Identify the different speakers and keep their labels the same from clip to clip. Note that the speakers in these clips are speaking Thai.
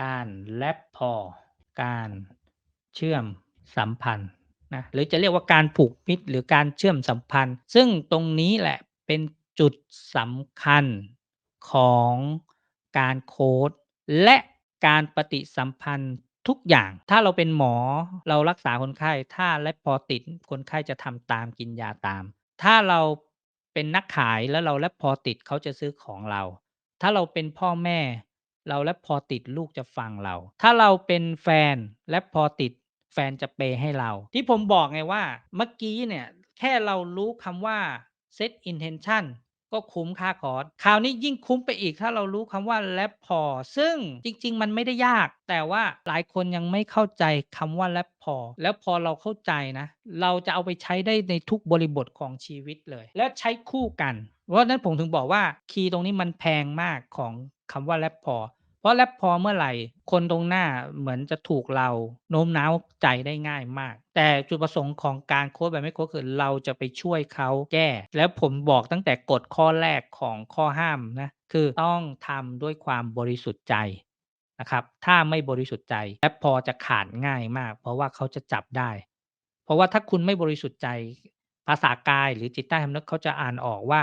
Speaker 1: การแลปพอ การเชื่อมสัมพันธ์นะหรือจะเรียกว่าการผูกมิตรหรือการเชื่อมสัมพันธ์ ซึ่งตรงนี้แหละเป็นจุดสำคัญของการโคชและการปฏิสัมพันธ์ทุกอย่าง ถ้าเราเป็นหมอเรารักษาคนไข้ ถ้า rapport ติดคนไข้จะทำตามกินยาตาม ถ้าเราเป็นนักขายแล้วเรา rapport ติดเขาจะซื้อของเรา ถ้าเราเป็นพ่อแม่ เรา rapport ติดลูกจะฟังเรา ถ้าเราเป็นแฟน rapport ติดแฟนจะเพย์ให้เรา ที่ผมบอกไงว่าเมื่อกี้เนี่ยแค่เรารู้คำว่า set intention ก็คุ้มค่าคอร์สคราวนี้ยิ่งคุ้มไปอีกถ้าเรารู้คำว่า rapport ซึ่งจริง ๆ มันไม่ได้ยาก แต่ว่าหลายคนยังไม่เข้าใจคำว่า rapport แล้วพอเราเข้าใจนะ เราจะเอาไปใช้ได้ในทุกบริบทของชีวิตเลย และใช้คู่กัน เพราะนั้นผมถึงบอกว่าคีย์ตรงนี้มันแพงมากของคำว่า rapport เพราะ rapport เมื่อไหร่ คนตรงหน้าเหมือนจะถูกเราโน้มน้าวใจได้ง่ายมาก แต่จุดประสงค์ของการโค้ชแบบไม่โค้ชคือเราจะไปช่วยเขาแก้ แล้วผมบอกตั้งแต่กฎข้อแรกของข้อห้ามนะคือต้องทำด้วยความบริสุทธิ์ใจนะครับถ้าไม่บริสุทธิ์ใจ rapport จะขาดง่ายมาก เพราะว่าเขาจะจับได้ เพราะว่าถ้าคุณไม่บริสุทธิ์ใจภาษากายหรือจิตใต้สำนึกเขาจะอ่านออกว่า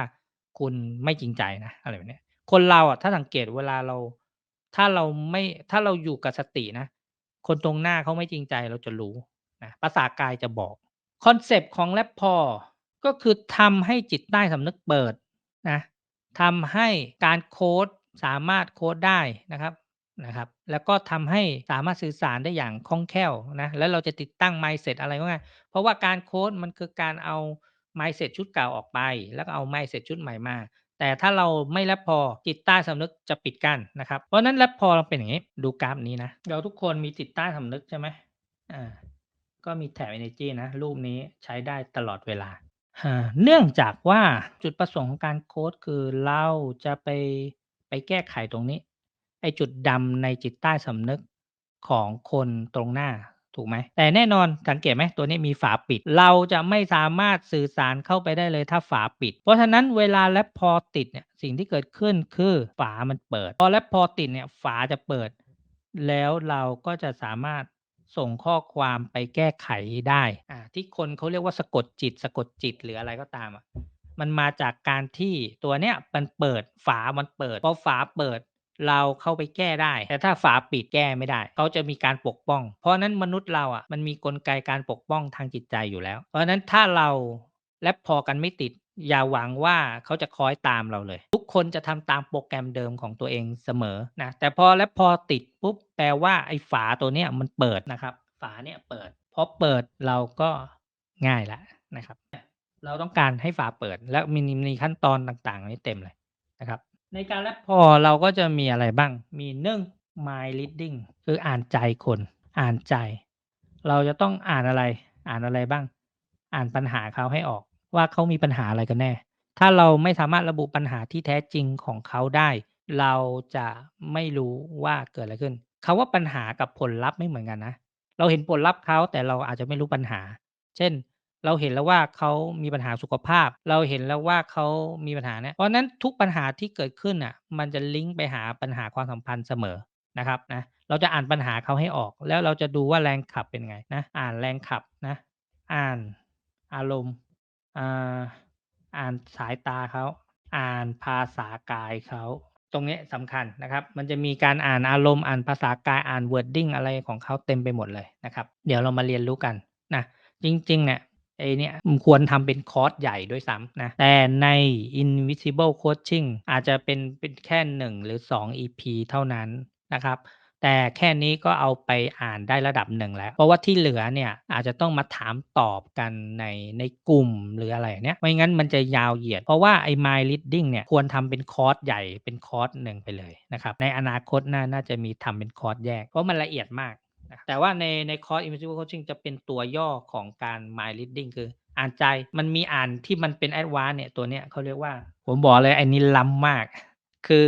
Speaker 1: คุณไม่จริงใจนะอะไรแบบนี้คนเราอะถ้าสังเกตเวลาเรา ถ้าเราไม่ถ้าเราอยู่กับสตินะ คนตรงหน้าเขาไม่จริงใจเราจะรู้นะภาษากายจะบอกคอนเซปต์ของ rapport ก็คือทำให้จิตใต้สำนึกเปิดนะทำให้การโค้ชสามารถโค้ชได้นะครับนะครับ แล้วก็ทำให้สามารถสื่อสารได้อย่างคล่องแคล่วนะแล้วเราจะติดตั้ง mindset อะไรก็ง่ายเพราะว่าการโค้ชมันคือการเอา mindset ชุดเก่าออกไป แล้วก็เอา mindset ชุดใหม่มา แต่ถ้าเราไม่ rapport จิตใต้สำนึกจะปิดกั้นนะครับ เพราะนั้น rapport เราเป็นอย่างงี้ดูกราฟนี้นะ เราทุกคนมีจิตใต้สำนึกใช่ไหมอาก็มีแถบ energy นะ รูปนี้ใช้ได้ตลอดเวลา เนื่องจากว่าจุดประสงค์ของการโค้ชคือเราจะไปไปแก้ไขตรงนี้ไอจุดดำในจิตใต้สำนึกของคนตรงหน้า ถูกไหมแต่แน่นอนสังเกตไหมตัวนี้มีฝาปิด เราจะไม่สามารถสื่อสารเข้าไปได้เลยถ้าฝาปิด เพราะฉะนั้นเวลา rapport ติดเนี่ยสิ่งที่เกิดขึ้นคือฝามันเปิด พอ rapport ติดเนี่ยฝาจะเปิด แล้วเราก็จะสามารถส่งข้อความไปแก้ไขได้อ่าที่คนเขาเรียกว่าสะกดจิต สะกดจิตหรืออะไรก็ตามอะมันมาจากการที่ตัวเนี้ยมันเปิดฝามันเปิดพอฝาเปิด เราเข้าไปแก้ได้ แต่ถ้าฝาปิดแก้ไม่ได้ เขาจะมีการปกป้อง เพราะนั้นมนุษย์เราอะมันมีกลไกการปกป้องทางจิตใจอยู่แล้ว เพราะนั้นถ้าเรา rapport กันไม่ติด อย่าหวังว่าเขาจะคอยตามเราเลย ทุกคนจะทำตามโปรแกรมเดิมของตัวเองเสมอนะแต่พอ rapport ติดปุ๊บแปลว่าไอ้ฝาตัวเนี้ยมันเปิดนะครับ ฝาเนี่ยเปิดพอเปิดเราก็ง่ายแล้วนะครับ เราต้องการให้ฝาเปิด แล้วมีมีขั้นตอนต่างๆนี้เต็มเลยนะครับ ในการ rapport เราก็จะมีอะไรบ้าง มี1 mind reading คืออ่านใจคน อ่านใจ เราจะต้องอ่านอะไร อ่านอะไรบ้าง อ่านปัญหาเขาให้ออก ว่าเขามีปัญหาอะไรกันแน่ ถ้าเราไม่สามารถระบุปัญหาที่แท้จริงของเขาได้ เราจะไม่รู้ว่าเกิดอะไรขึ้นคำว่าปัญหากับผลลัพธ์ไม่เหมือนกันนะ เราเห็นผลลัพธ์เขาแต่เราอาจจะไม่รู้ปัญหา เช่น เราเห็นแล้วว่าเขามีปัญหาสุขภาพ เราเห็นแล้วว่าเขามีปัญหาเนี่ยเพราะนั้นทุกปัญหาที่เกิดขึ้นน่ะ มันจะลิงก์ไปหาปัญหาความสัมพันธ์เสมอนะครับนะเราจะอ่านปัญหาเขาให้ออก แล้วเราจะดูว่าแรงขับเป็นไงนะ อ่านแรงขับนะ อ่านอารมณ์อ่าอ่านสายตาเขาอ่านภาษากายเขาตรงนี้สำคัญนะครับ มันจะมีการอ่านอารมณ์อ่านภาษากายอ่าน wording อะไรของเขาเต็มไปหมดเลยนะครับ เดี๋ยวเรามาเรียนรู้กันนะจริงๆเนี่ย ไอเนี่ยควรทำเป็นคอร์สใหญ่ด้วยซ้ำนะ แต่ใน Invisible Coaching อาจจะเป็นเป็นแค่ 1 หรือ 2 EP เท่านั้นนะครับแต่แค่นี้ก็เอาไปอ่านได้ระดับหนึ่งแล้ว เพราะว่าที่เหลือเนี่ยอาจจะต้องมาถามตอบกันในในกลุ่มหรืออะไรเนี้ยไม่งั้นมันจะยาวเหยียด เพราะว่าไอ้ mind reading เนี่ยควรทำเป็นคอร์สใหญ่เป็นคอร์สหนึ่งไปเลยนะครับในอนาคตน่าน่าจะมีทำเป็นคอร์สแยกเพราะมันละเอียดมาก นะแต่ว่าในในคอร์ส Invisible Coaching จะเป็นตัวย่อของการ mind reading คืออ่านใจมันมีอ่านที่มันเป็น Advance เนี่ยตัวเนี้ยเขาเรียกว่า ผมบอกเลยไอันนี้ล้ำมาก คือ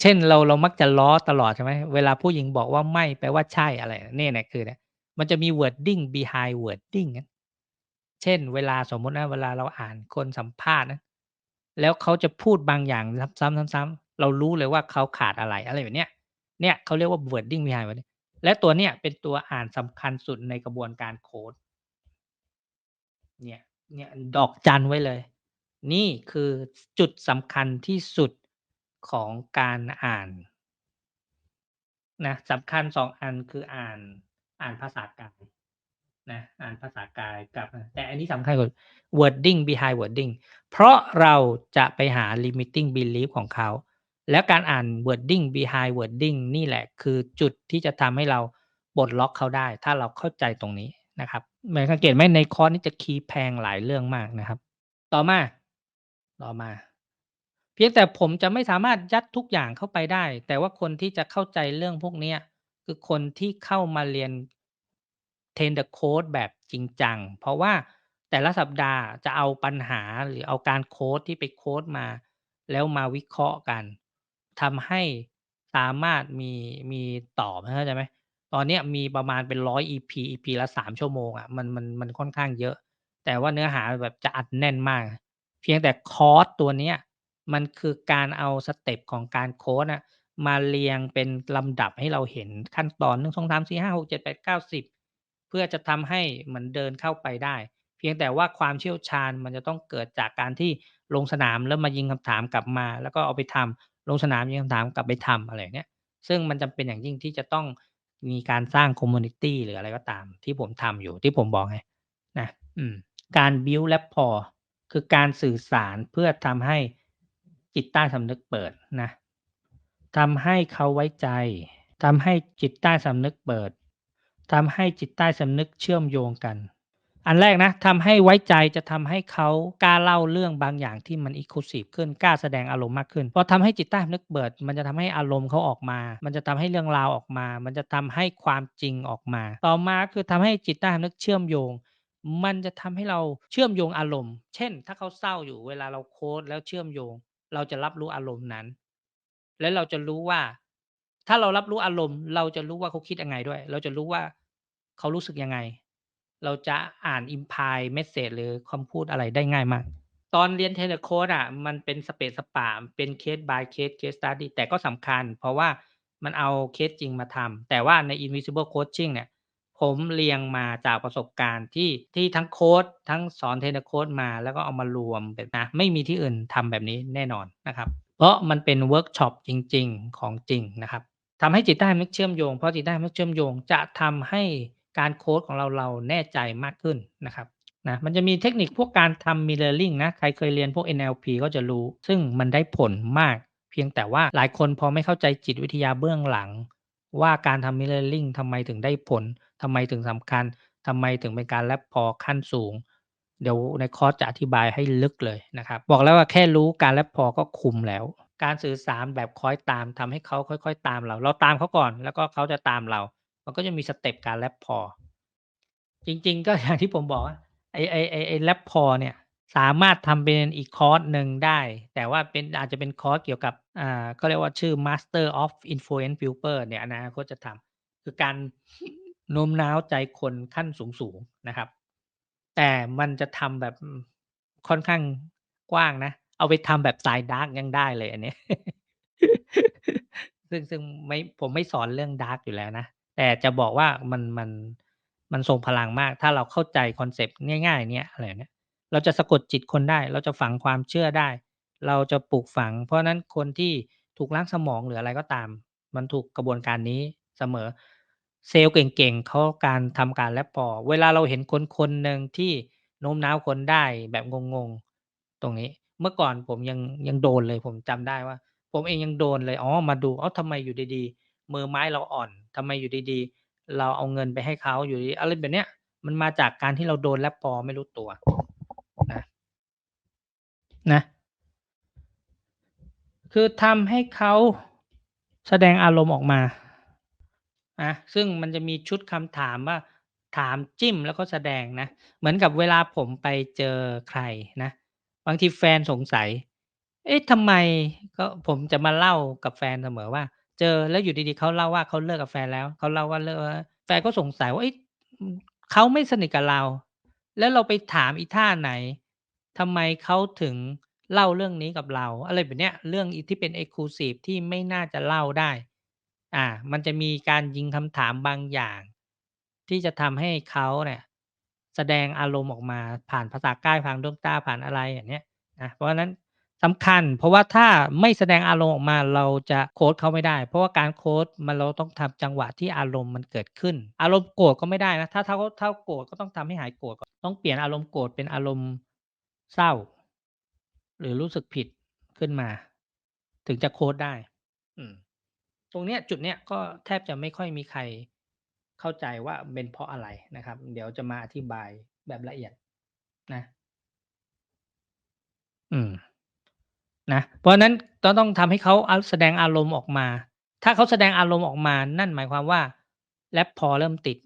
Speaker 1: เช่นเราเรามักจะล้อตลอดใช่ไหมเวลาผู้หญิงบอกว่าไม่แปลว่าใช่อะไรเนี่ยเนี่ยคือเนี่ยมันจะมี wording behind wording นะเช่น เวลาสมมตินะเวลาเราอ่านคนสัมภาษณ์นะแล้วเขาจะพูดบางอย่างซ้ำๆๆๆเรารู้เลยว่าเขาขาดอะไรอะไรแบบเนี้ย เนี่ยเขาเรียกว่า wording behind wording และตัวเนี้ยเป็นตัวอ่านสำคัญสุดในกระบวนการโคดเนี่ยเนี่ยดอกจันไว้เลย นี่คือจุดสำคัญที่สุดของการอ่านนะสำคัญ2อันคืออ่านอ่านภาษากายนะอ่านภาษากายกับ แต่อันนี้สำคัญกว่า wording behind wording เพราะเราจะไปหา limiting belief ของเขา แล้วการอ่าน wording behind wording นี่แหละคือจุดที่จะทำให้เราปลดล็อกเขาได้ ถ้าเราเข้าใจตรงนี้นะครับเหมือนสังเกตไหมในคอร์สนี้จะคีย์แพงหลายเรื่องมากนะครับ ต่อมา ต่อมา เพียงแต่ผมจะไม่สามารถยัดทุกอย่างเข้าไปได้ แต่ว่าคนที่จะเข้าใจเรื่องพวกนี้คือคนที่เข้ามาเรียน Train the Code แบบจริงจัง เพราะว่าแต่ละสัปดาห์จะเอาปัญหาหรือเอาการโค้ดที่ไปโค้ดมา แล้วมาวิเคราะห์กัน ทำให้สามารถมี มีตอบเข้าใจไหม ตอนเนี้ยมีประมาณเป็น 100 EP EP ละ 3 ชั่วโมงอะ มัน มัน มันค่อนข้างเยอะ แต่ว่าเนื้อหาแบบจะอัดแน่นมาก เพียงแต่คอร์สตัวเนี้ย มันคือการเอาสเต็ปของการโค้ดอะมาเรียงเป็นลำดับให้เราเห็นขั้นตอน 1 2 3 4 5 6 7 8 9 10 เพื่อจะทำให้มือนเดินเข้าไปได้ เพียงแต่ว่าความเชี่ยวชาญมันจะต้องเกิดจากการที่ลงสนามแล้วมายิงคำถามกลับมา แล้วก็เอาไปทำ ลงสนามยิงคำถามกลับไปทำอะไรอย่างเงี้ยซึ่งมันจำเป็นอย่างยิ่งที่จะต้องมีการสร้างคอมมิวนิตี้หรืออะไรก็ตาม ที่ผมทำอยู่ที่ผมบอกไงนะอืมการ build rapport คือการสื่อสารเพื่อทำให้จิตใต้สำนึกเปิดนะทำให้เขาไว้ใจ ทำให้จิตใต้สำนึกเปิด ทำให้จิตใต้สำนึกเชื่อมโยงกัน อันแรกนะทำให้ไว้ใจจะทำให้เขากล้าเล่าเรื่องบางอย่างที่มัน Exclusive ขึ้นกล้าแสดงอารมณ์มากขึ้นพอทำให้จิตใต้นึกเปิด มันจะทำให้อารมณ์เขาออกมา มันจะทำให้เรื่องราวออกมา มันจะทำให้ความจริงออกมา ต่อมาคือทำให้จิตใต้นึกเชื่อมโยง มันจะทำให้เราเชื่อมโยงอารมณ์ เช่น ถ้าเขาเศร้าอยู่เวลาเราโค้ดแล้วเชื่อมโยง เราจะรับรู้อารมณ์นั้น และเราจะรู้ว่า ถ้าเรารับรู้อารมณ์ เราจะรู้ว่าเขาคิดยังไงด้วย เราจะรู้ว่าเขารู้สึกยังไง เราจะอ่าน imply message หรือคำพูดอะไรได้ง่ายมาก ตอนเรียน Train the Code อะมันเป็นสเปซสปะเป็น case by case case study แต่ก็สำคัญ เพราะว่ามันเอาเคสจริงมาทำแต่ว่าใน Invisible Coaching เนี่ย ผมเรียงมาจากประสบการณ์ที่ที่ทั้งโค้ดทั้งสอน Train the Code มาแล้วก็เอามารวมเป็นะ ไม่มีที่อื่นทำแบบนี้แน่นอนนะครับ เพราะมันเป็นเวิร์กช็อปจริง ๆ ของจริงนะครับทำให้จิตใต้สำนึกเชื่อมโยง เพราะจิตใต้สำนึกเชื่อมโยงจะทำให้ การโค้ดของเราเราแน่ใจมากขึ้นนะครับนะมันจะมีเทคนิคพวกการทำ Mirroring นะใครเคยเรียนพวก NLP ก็จะรู้ ซึ่งมันได้ผลมาก เพียงแต่ว่าหลายคนพอไม่เข้าใจจิตวิทยาเบื้องหลัง ว่าการทำ Mirroring ทำไมถึงได้ผลทำไมถึงสำคัญทำไมถึงเป็นการ Rapport ขั้นสูง เดี๋ยวในคอร์สจะอธิบายให้ลึกเลยนะครับบอกแล้วว่าแค่รู้การ Rapport ก็คุมแล้ว การสื่อสารแบบคอยตามทำให้เขาค่อย ๆ ตามเรา เราตามเขาก่อน แล้วก็เขาจะตามเรา มันก็จะมีสเต็ปการ Rapport จริง ๆ ก็อย่างที่ผมบอกว่าไอ้ไอ้ไอ้ไอ้ Rapport เนี่ยสามารถทำเป็นอีกคอร์สหนึ่งได้ แต่ว่าเป็นอาจจะเป็นคอร์สเกี่ยวกับอ่าเขาเรียกว่าชื่อ Master of Influence People เนี่ยอนาคตจะทำคือการโน้มน้าวใจคนขั้นสูงๆนะครับ แต่มันจะทำแบบค่อนข้างกว้างนะ เอาไปทำแบบสายดาร์กยังได้เลยอันนี้ซึ่งซึ่งไม่ผมไม่สอนเรื่องดาร์กอยู่แล้วนะ แต่จะบอกว่ามันมันมันทรงพลังมาก ถ้าเราเข้าใจคอนเซปต์ง่ายๆเนี่ยอะไรเนี้ยเราจะสะกดจิตคนได้ เราจะฝังความเชื่อได้ เราจะปลูกฝัง เพราะนั้นคนที่ถูกล้างสมองหรืออะไรก็ตาม มันถูกกระบวนการนี้เสมอ เซลล์เก่งๆเขาการทำการ Rapport เวลาเราเห็นคนคนหนึ่งที่โน้มน้าวคนได้แบบงงๆ ตรงนี้ เมื่อก่อนผมยังยังโดนเลยผมจำได้ว่า ผมเองยังโดนเลยอ๋อมาดูอ้าทำไมอยู่ดีๆ มือไม้เราอ่อนทำไมอยู่ดีๆ เราเอาเงินไปให้เขาอยู่ดีอะไรแบบเนี้ย มันมาจากการที่เราโดน Rapport ไม่รู้ตัวนะนะ คือทำให้เขาแสดงอารมณ์ออกมานะซึ่งมันจะมีชุดคำถามว่า ถามจิ้มแล้วก็แสดงนะ เหมือนกับเวลาผมไปเจอใครนะ บางทีแฟนสงสัย เอ๊ะทำไมก็ผมจะมาเล่ากับแฟนเสมอว่า เจอแล้วอยู่ดีๆเขาเล่าว่าเขาเลิกกับแฟนแล้วเขาเล่าว่าเลิกแฟนก็สงสัยว่าเอ๊ะอืมเขาไม่สนิทกับเรา แล้วเราไปถามอีท่าไหนทำไมเขาถึงเล่าเรื่องนี้กับเรา อะไรแบบเนี้ยเรื่องที่เป็น Exclusive ที่ไม่น่าจะเล่าได้ อ่า มันจะมีการยิงคำถามบางอย่าง ที่จะทำให้เขาเนี่ยแสดงอารมณ์ออกมาผ่านภาษากายผ่านดวงตาผ่านอะไรอย่างเงี้ยนะเพราะฉะนั้น สำคัญ เพราะว่าถ้าไม่แสดงอารมณ์ออกมาเราจะโคชเขาไม่ได้ เพราะว่าการโคชมันเราต้องทำจังหวะที่อารมณ์มันเกิดขึ้น อารมณ์โกรธก็ไม่ได้นะถ้าถ้าเขาถ้าโกรธก็ต้องทำให้หายโกรธก่อนต้องเปลี่ยนอารมณ์โกรธเป็นอารมณ์เศร้า หรือรู้สึกผิดขึ้นมา ถึงจะโคชได้ อืม ตรงเนี้ยจุดเนี้ยก็แทบจะไม่ค่อยมีใครเข้าใจว่าเป็นเพราะอะไรนะครับ เดี๋ยวจะมาอธิบายแบบละเอียดนะ อืม นะ เพราะฉะนั้นก็ต้องทำให้เขาอาแสดงอารมณ์ออกมา ถ้าเขาแสดงอารมณ์ออกมา นั่นหมายความว่า rapport เริ่มติด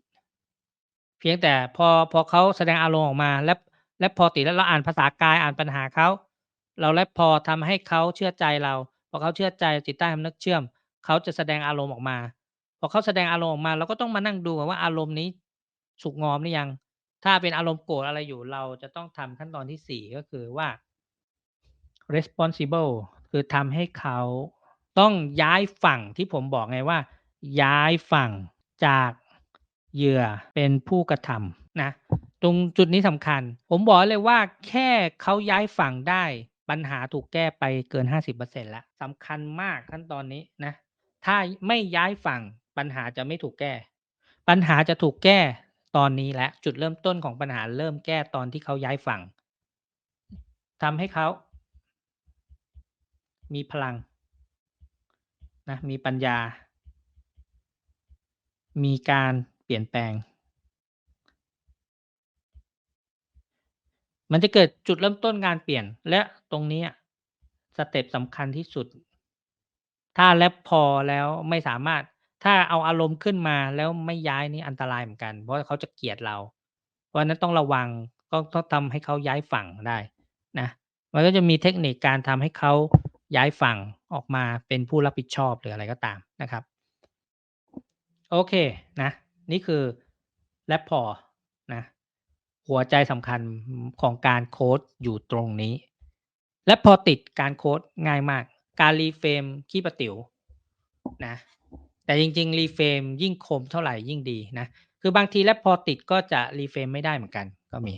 Speaker 1: เพียงแต่พอพอเขาแสดงอารมณ์ออกมา rap rapport ติดแล้วเราอ่านภาษากายอ่านปัญหาเขาเรา rapport ทำให้เขาเชื่อใจเราพอเขาเชื่อใจจิตใต้สำนึกเชื่อมเขาจะแสดงอารมณ์ออกมาพอเขาแสดงอารมณ์ออกมาเราก็ต้องมานั่งดูว่าอารมณ์นี้สุกงอมหรือยัง?ถ้าเป็นอารมณ์โกรธอะไรอยู่เราจะต้องทำขั้นตอนที่4ก็คือว่า responsible คือทำให้เขาต้องย้ายฝั่งที่ผมบอกไงว่า ย้ายฝั่งจากเหยื่อเป็นผู้กระทำนะ ตรงจุดนี้สำคัญ ผมบอกเลยว่าแค่เขาย้ายฝั่งได้ปัญหาถูกแก้ไปเกิน 50%แล้วสำคัญมากขั้นตอนนี้นะ ถ้าไม่ย้ายฝั่งปัญหาจะไม่ถูกแก้ ปัญหาจะถูกแก้ตอนนี้แล้วจุดเริ่มต้นของปัญหาเริ่มแก้ตอนที่เขาย้ายฝั่งทำให้เขา มีพลังนะมีปัญญา มีการเปลี่ยนแปลง มันจะเกิดจุดเริ่มต้นการเปลี่ยนและตรงนี้สเต็ปสำคัญที่สุด ถ้า rapport แล้วไม่สามารถถ้าเอาอารมณ์ขึ้นมาแล้วไม่ย้ายนี่อันตรายเหมือนกัน เพราะเขาจะเกลียดเรา เพราะนั้นต้องระวังก็ต้องทำให้เขาย้ายฝั่งได้นะมันก็จะมีเทคนิคการทำให้เขา ย้ายฝั่งออกมาเป็นผู้รับผิดชอบหรืออะไรก็ตามนะครับ โอเคนะ นี่คือ rapport นะหัวใจสำคัญของการโคชอยู่ตรงนี้ rapport ติดการโคชง่ายมาก การ reframe ขี้ประติ๋วนะแต่จริงๆ reframe ยิ่งคมเท่าไหร่ยิ่งดีนะคือบางที rapport ติดก็จะ reframe ไม่ได้เหมือนกันก็มี